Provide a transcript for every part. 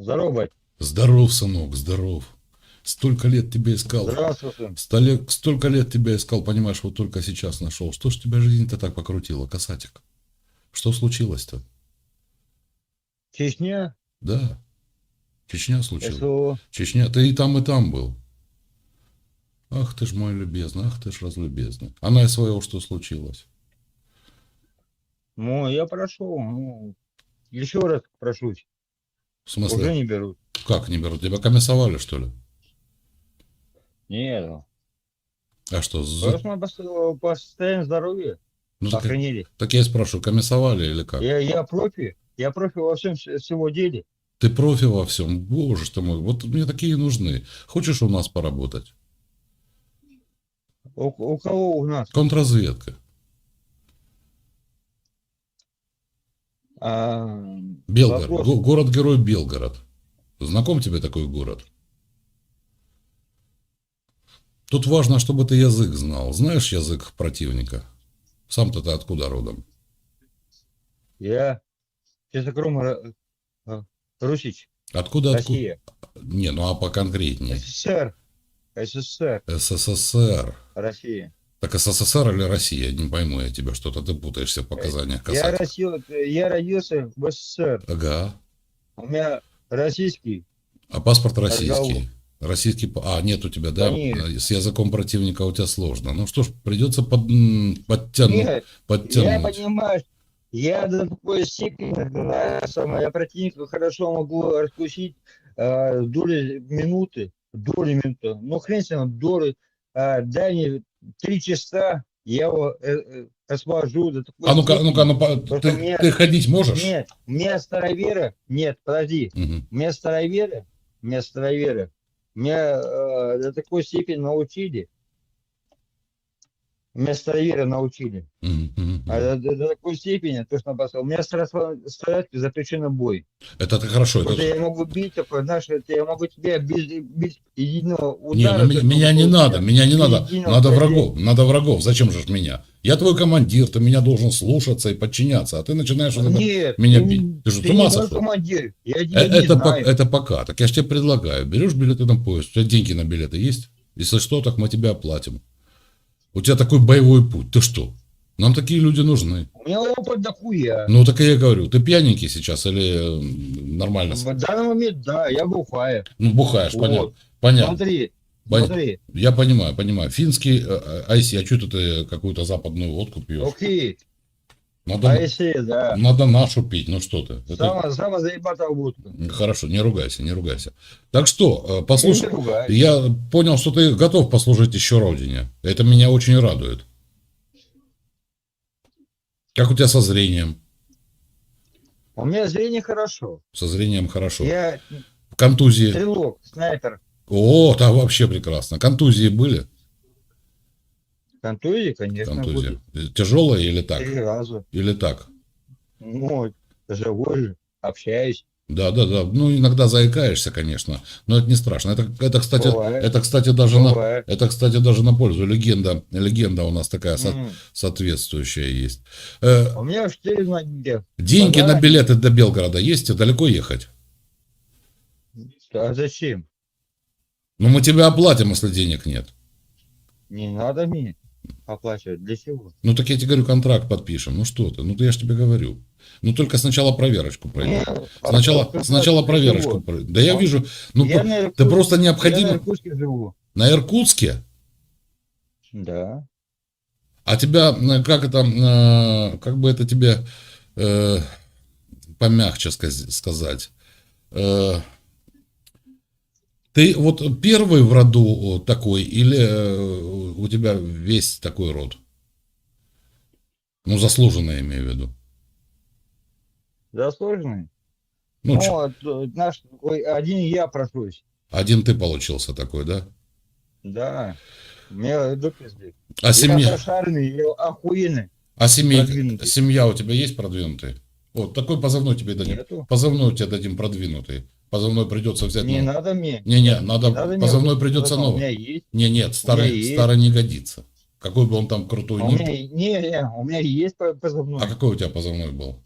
Здорово, бать. Здоров, сынок, здоров. Столько лет тебя искал. Здравствуй, сын. Столе- Столько лет тебя искал, понимаешь, вот только сейчас нашел. Что ж тебя жизнь-то так покрутила, касатик? Что случилось-то? Чечня, Да. Чечня случилась. СВО. Чечня, ты и там, и там был. Ах ты ж мой любезный, ах ты ж разлюбезный. А на СВО что случилось? Ну, я прошел. Ну, еще раз прошусь. В смысле, Уже не берут. как не берут? Тебя комиссовали, что ли? Нет. ну, А что, за- Просто мы по, по состоянию здоровья ну, так, охранили. так я и спрашиваю, комиссовали или как? Я, я профи. Я профи во всем всего деле. Ты профи во всем, боже ты мой, вот мне такие нужны. Хочешь у нас поработать? У, у кого у нас? Контрразведка. А, Белгород, город-герой Белгород. Знаком тебе такой город? Тут важно, чтобы ты язык знал. Знаешь язык противника? Сам-то ты откуда родом? Я чистокром а, Русич. Откуда? откуда? Россия. Не, ну а поконкретнее. СССР. СССР. СССР. Россия. Так СССР или Россия? Не пойму я тебя, что-то ты путаешься в показаниях Я, росил, я родился в СССР. Ага. У меня российский. А паспорт российский? Разговор. Российский... А, нет у тебя, да? Конечно. С языком противника у тебя сложно. Ну что ж, придется под, м, подтянуть. Нет, я подтянуть. понимаю, я до такой степени, да, самое, я противника хорошо могу раскусить э, доли минуты, доли минуты, ну хрен с ним, доли, дай мне три часа, я его э, э, освобожу до такой А ну-ка, ну-ка, ну ты, мне- ты ходить можешь? Нет, у меня староверы, нет, подожди, Мгм. у меня староверы, у меня староверы, меня э, до такой степени научили, меня староверы научили. Мгм, А до, до такой степени, точно посыл. У меня стрелять запрещено бой. Это ты хорошо. Это... что я могу бить, такой, знаешь, это я могу тебя без, бить единого Не, удара. ну, меня, только меня не надо, меня не надо. Надо врагов, надо врагов. Зачем же меня? Я твой командир, ты меня должен слушаться и подчиняться, а ты начинаешь это- Нет, меня ты, бить. Ты что, с ума не сошел? командир. Я, Э, я не это, по- знаю. это пока. Так я же тебе предлагаю. Берешь билеты на поезд, у тебя деньги на билеты есть? Если что, так мы тебе оплатим. У тебя такой боевой путь. Ты что? Нам такие люди нужны. У меня опыт дохуя. Ну, так и я говорю, ты пьяненький сейчас или э, нормально? В данный момент, да, я бухаю. Ну, бухаешь, Вот. понятно. Понятно. Смотри, Понятно. смотри. Я понимаю, понимаю. Финский, э, айси, а что ты какую-то западную водку пьешь? Окей. Надо, А если, да. надо нашу пить, ну что ты. Это- Самая, самая заебатая водка. Хорошо, не ругайся, не ругайся. Так что, э, послушай, Я понял, что ты готов послужить еще Родине. Это меня очень радует. Как у тебя со зрением? У меня зрение хорошо. Со зрением хорошо. Я Контузии. стрелок, снайпер. О, да, вообще прекрасно. Контузии были? Контузии, конечно, Контузии. будут. Тяжелые или так? Три раза. Или так? Ну, живой же, общаюсь. Да, да, да. Ну, иногда заикаешься, конечно, но это не страшно. Это, это кстати, Бывает. это, кстати, даже на, Бывает. это, кстати, даже на пользу. Легенда, легенда у нас такая со- соответствующая есть. Э, У меня четыре ноги. деньги Подарок. на билеты до Белгорода есть? Далеко ехать? А зачем? Ну, мы тебя оплатим, если денег нет. Не надо мне оплачивать. Для чего? Ну, так я тебе говорю, контракт подпишем. Ну, что ты? Ну, я же тебе говорю. Ну, только сначала проверочку пройди. Не, Сначала, сначала проверочку пройди. Да я А? вижу, ну, Я ты Иркутске- просто Я на необходимо... Иркутске живу. На Иркутске? Да. А тебя, э, как это, э, как бы это тебе э, помягче сказ- сказать? Э, Ты вот первый в роду такой или э, у тебя весь такой род? Ну, заслуженно я имею в виду. Заслуженный? Ну, Ну, чё, вот, э, наш, ой, один я прошусь. один ты получился такой, да? Да. Меня дописли. А Я семья, прошаренный, я охуенный. а семья, продвинутый. семья у тебя есть продвинутая? Вот, такой позывной тебе дадим. Нету. Позывной тебе дадим продвинутый. Позывной придется взять. Не новый. надо мне. Надо, Не надо мне позывной вот придется это, У меня новый. есть. Не, нет, старый, есть. старый не годится. Какой бы он там крутой А ни был. не, не, у меня есть по- позывной. А какой у тебя позывной был?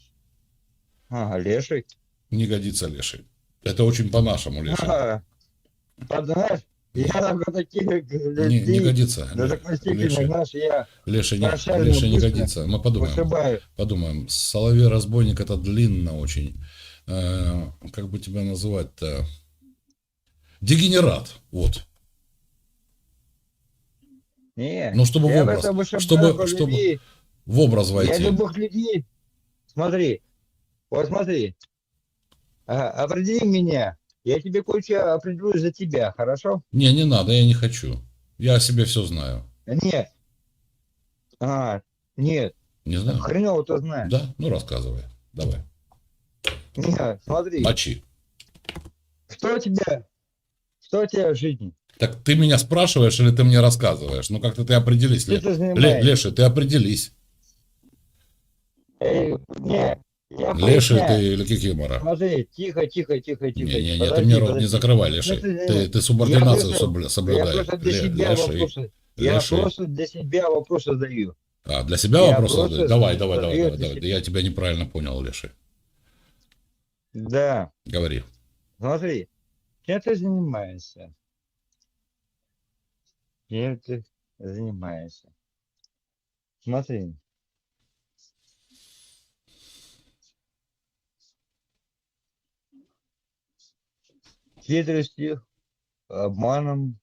А, леший. Не годится леший. Это очень по-нашему, Леша. А, знаешь, я только таких Не, людей, не годится. до такой степени, Леша, знаешь, я Леша, не, Леша, не годится. Мы подумаем. вышибаю. Подумаем. Соловей-разбойник это длинно очень. Э, как бы тебя называть-то? Дегенерат. Вот. Не, Ну, чтобы в я образ, вышибаю чтобы- чтобы. В образ Я войти. любых людей. Смотри, вот смотри. А, определи меня. Я тебе кое-что определю за тебя, хорошо? Не, не надо, я не хочу. Я о себе все знаю. Нет. А, нет. Не знаю? Хреново то знаешь. Да? Ну, рассказывай. Давай. Нет, смотри. Мочи. Что у тебя? Что у тебя в жизни? Так ты меня спрашиваешь или ты мне рассказываешь? Ну, как-то ты определись. Ле- ты Ле-? Леша, ты определись. Эй, не, поясняю. ты или Кикимора? Смотри, тихо, тихо, тихо, тихо. Не-не-не, ты Подожди, мне рот не закрывай, Леша. Ну, ты- Ты, ты субординацию Я просто- собля- Я соблюдай. просто для себя вопросы. Я просто для себя вопросы задаю. А, для себя Я вопрос? просто задаю? Давай, давай, давай, давай, давай. Я тебя неправильно понял, Леша. Да. Говори. Смотри, чем ты занимаешься? Чем ты занимаешься? Смотри. Хитростью, обманом,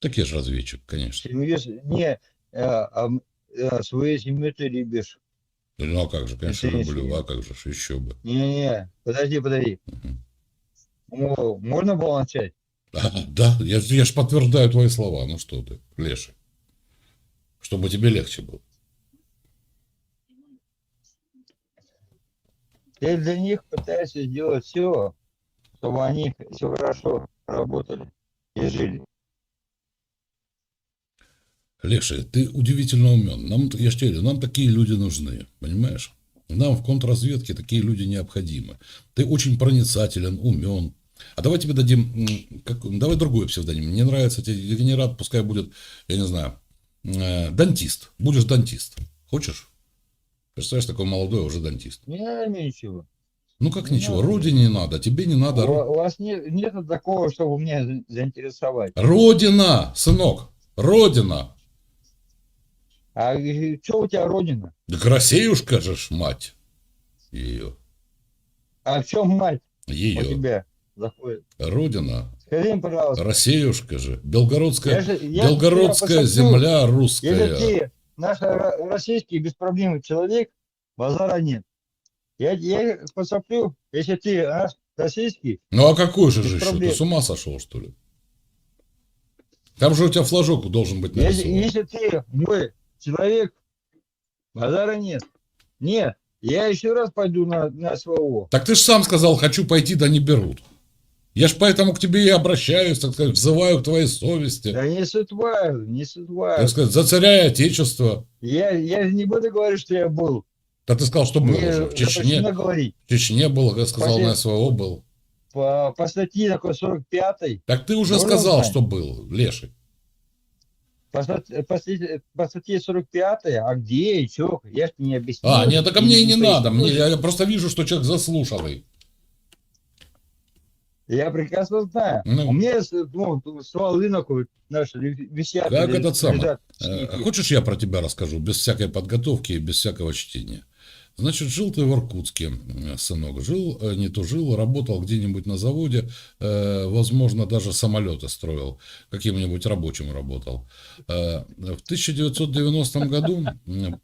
Так я же разведчик, конечно. семью, не, э, ам- э, свою семью ты любишь. Ну, а как же, конечно, Это люблю. А как же, еще бы. Не-не, подожди, подожди. О, можно было начать? А, Да, я, я же подтверждаю твои слова. Ну что ты, Леша. Чтобы тебе легче было. Ты для них пытаешься сделать все, чтобы они все хорошо работали и жили. Леша, ты удивительно умен. Нам, я же тебе говорю, нам такие люди нужны, понимаешь? Нам в контрразведке такие люди необходимы. Ты очень проницателен, умен. А давай тебе дадим, как, давай другой псевдоним. Мне нравится тебе дегенерат, пускай будет, я не знаю, э, дантист. Будешь дантист. Хочешь? Представляешь, такой молодой уже дантист. Не ничего. Ну как Не ничего, надо. родине не надо, тебе не надо. У, у вас нет, нет такого, чтобы меня за- заинтересовать. Родина, сынок, родина. А что у тебя родина? Россиюшка же ж, мать ее. А в чем мать у Ее. тебя заходит? Родина, Скажи мне, пожалуйста. Россиюшка же, Белгородская, Я же- я Белгородская земля Если русская. ты наш ро- российский беспроблемный человек, базара нет. Я, я посоплю, если ты наш российский, Ну а какой же без же еще? проблем. Ты с ума сошел, что ли? Там же у тебя флажок должен быть если, нарисован. если ты мой человек, базара нет. Нет, я еще раз пойду на, на СВО. Так ты же сам сказал, хочу пойти, да не берут. Я ж поэтому к тебе и обращаюсь, так сказать, взываю к твоей совести. Да не сутваю, не сутваю. Так сказать, за царя и отечество. Я, я не буду говорить, что я был. Да ты сказал, что был Мне уже. В Чечне, говорить. в Чечне был, как сказал, Пойди. на СВО был. По, по статье такой 45 Так ты уже сказал, знать? что был, Леший. По, стат- по статье, по статье 45 а где и что? Я же не объяснил. А, нет, так а мне и не надо. Мне, я, просто вижу, что человек заслушанный. Я прекрасно знаю. Ну. У меня ну, стволы на кой- наши ли- висят. Как этот самый? Э, Хочешь, я про тебя расскажу, без всякой подготовки и без всякого чтения? Значит, жил ты в Иркутске, э, сынок. Жил, э, не то жил, работал где-нибудь на заводе, э, возможно, даже самолеты строил, каким-нибудь рабочим работал. Э, В 1990 году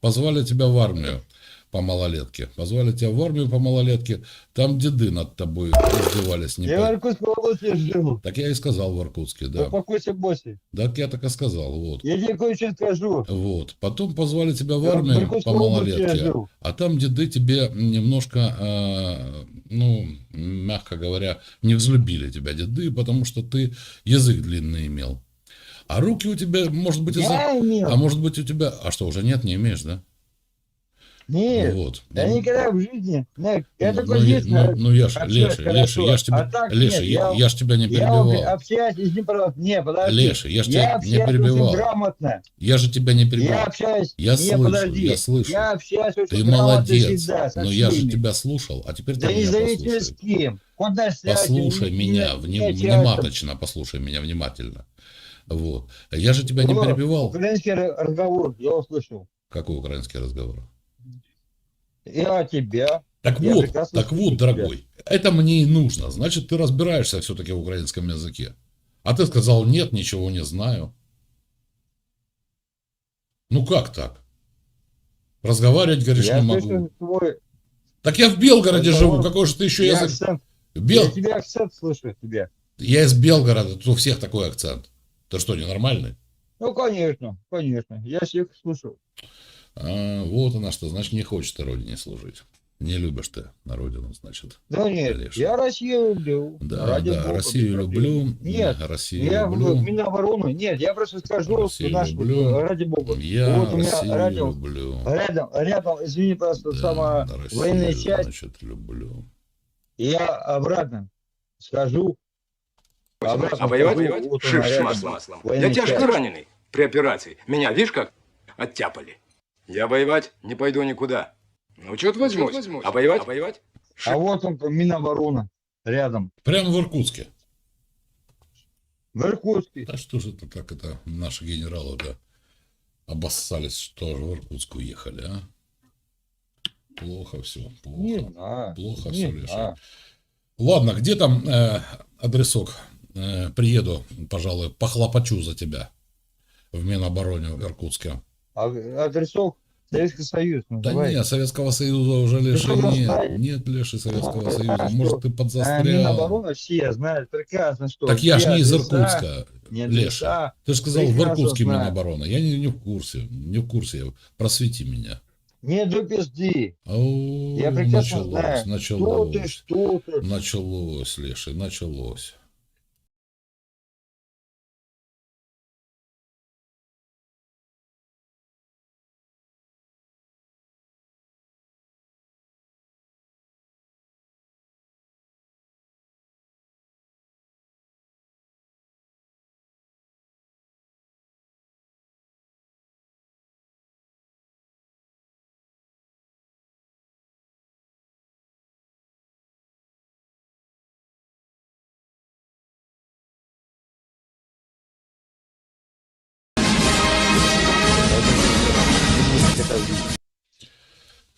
позвали тебя в армию по малолетке. Позвали тебя в армию по малолетке. Там деды над тобой издевались. Не Я в по- Иркутской области жил. Так я и сказал в Иркутске, да. Успокойся, боссе. Так я так и сказал, вот. Я тебе кое-что скажу. Вот. Потом позвали тебя в Я в армию Иркутской по я малолетке. А там деды тебе немножко, э, ну, мягко говоря, не взлюбили тебя деды, потому что ты язык длинный имел. А руки у тебя, может быть, из-за... Я. А может быть у тебя... А что, уже нет, не имеешь, да? Нет, Вот. я никогда в жизни, нет, я ну, только ну, я- ну, ну, я ж, общаюсь Леша, Леша, я ж тебя, А так Леша, нет, я, я- я ж тебя не я перебивал. общаюсь, извини, пожалуйста, не, подожди. Леша, я ж тебя я не общаюсь перебивал. грамотно. Я же тебя не Я перебивал. общаюсь, Я не, слышу, подожди. я слышу. Я общаюсь Ты молодец. всегда, Но я же тебя слушал, а теперь ты Да не меня зависит с послушай. кем. Куда Послушай меня, внимательно, послушай меня внимательно. Вот. Я же тебя не Ну, перебивал. Украинский разговор, я услышал. Какой украинский разговор? Я тебя. Так Я вот, так вот, тебя. дорогой, это мне и нужно. Значит, ты разбираешься все-таки в украинском языке. А ты сказал, нет, ничего не знаю. Ну как так? Разговаривать, говоришь, я не могу. твой Так я в Белгороде Разговор- живу, какой же ты еще я язык? акцент. Бел... Я тебя акцент слышу тебя. Я из Белгорода, тут у всех такой акцент. Ты что, ненормальный? Ну, конечно, конечно. Я всех слышу. А, вот она что, значит, не хочешь ты родине служить. Не любишь ты на родину, значит. Да нет, Конечно. я Россию люблю. Да, Ради да, Бога, Россию люблю. Нет, Россию Я в люблю. Минобороны. Нет, я просто скажу, Россию что наш, люблю. ради бога. Я Вот Россию рядом, люблю. рядом, рядом, извини, просто Да, сама Россию, военная часть. значит, люблю. Я обратно скажу. обратно А воевать, воевать? вот Шиш маслом. Я тяжко раненый при операции. Меня, видишь, как оттяпали. Я воевать не пойду никуда. Ну, что-то возьмусь. А воевать? А воевать? А вот он, Минобороны, рядом. Прямо в Иркутске. В Иркутске. Да что же это так, это наши генералы-то обоссались, что же в Иркутск уехали, а? Плохо все, плохо. Не знаю. Плохо не все. Леша. Ладно, где там э, адресок? Э, приеду, пожалуй, похлопочу за тебя в Минобороне в Иркутске. А адресок Советский Союз Да называется. нет, Советского Союза уже, Леша, что, нет. Нет, Леша, Советского А, Союза. а Может, что? ты А подзастрял. Минобороны все знают прекрасно, что. Так я ж не из Иркутска, Леша. Ты же сказал, в Иркутске знаю. Минобороны. Я не, не в курсе, не в курсе. Просвети меня. Не до пизды. О, Я прекрасно началось, знаю, что началось. ты, что ты. Началось, Леша, началось.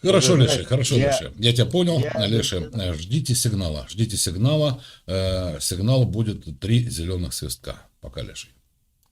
Хорошо, Леша, хорошо, я- Леша. Я тебя понял. я- Леша, э, ждите сигнала. Ждите сигнала. Э, Сигнал будет три зеленых свистка. Пока, Леша.